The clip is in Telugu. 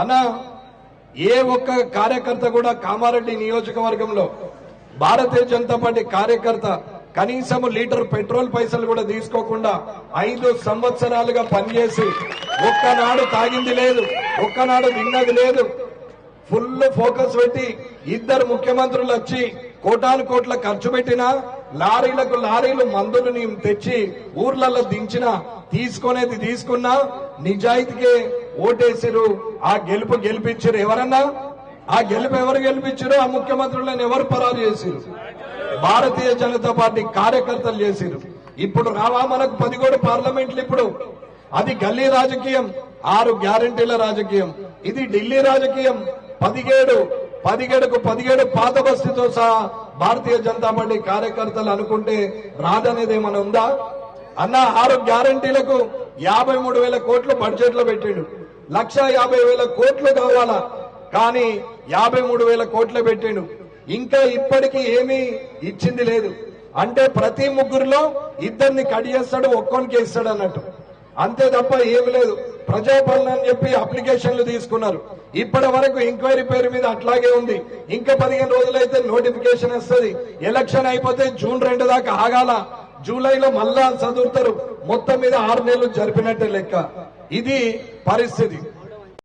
అన్న ఏ ఒక్క కార్యకర్త కూడా కామారెడ్డి నియోజకవర్గంలో భారతీయ జనతా పార్టీ కార్యకర్త కనీసం లీటర్ పెట్రోల్ పైసలు కూడా తీసుకోకుండా ఐదు సంవత్సరాలుగా పనిచేసి ఒక్కనాడు తాగింది లేదు ఒక్కనాడు తిన్నది లేదు. ఫుల్ ఫోకస్ పెట్టి ఇద్దరు ముఖ్యమంత్రులు వచ్చి కోటాను కోట్ల ఖర్చు పెట్టినా లారీలకు లారీలు మందులు తెచ్చి ఊర్లలో దించిన తీసుకునేది తీసుకున్నా నిజాయితీకే ఓటేసిరు ఆ గెలుపు గెలిపించారు ఎవరన్నా? ఆ గెలుపు ఎవరు గెలిపించారు ఆ ముఖ్యమంత్రులను ఎవరు పరారు చేసిరు? భారతీయ జనతా పార్టీ కార్యకర్తలు చేసిరు. ఇప్పుడు రావా మనకు పదిగోడు పార్లమెంట్లు ఇప్పుడు? అది గల్లీ రాజకీయం ఆరు గ్యారంటీల రాజకీయం. ఇది ఢిల్లీ రాజకీయం. పదిహేడు పదిహేడుకు పదిహేడు పాత బస్తీతో సహా భారతీయ జనతా పార్టీ కార్యకర్తలు అనుకుంటే రాదనేది ఏమైనా ఉందా? అన్న ఆరు గ్యారంటీలకు యాభై మూడు వేల కోట్లు బడ్జెట్లో పెట్టాడు. లక్ష యాభై వేల కోట్లు కావాలా? కానీ యాభై మూడు వేల కోట్లు పెట్టాడు. ఇంకా ఇప్పటికీ ఏమీ ఇచ్చింది లేదు. అంటే ప్రతి ముగ్గురులో ఇద్దరిని కడియేస్తాడు ఒక్కొనికి ఇస్తాడు అన్నట్టు. అంతే తప్ప ఏమి లేదు. ప్రజాపాలన అని చెప్పి అప్లికేషన్లు తీసుకున్నారు. ఇప్పటి వరకు ఎంక్వైరీ పేరు మీద అట్లాగే ఉంది. ఇంకా పదిహేను రోజులైతే నోటిఫికేషన్ వస్తుంది. ఎలక్షన్ అయిపోతే జూన్ రెండు దాకా ఆగాల. జూలైలో మళ్ళా చదువుతారు. మొత్తం మీద ఆరు నెలలు జరిపినట్టే లెక్క. ఇది పరిస్థితి.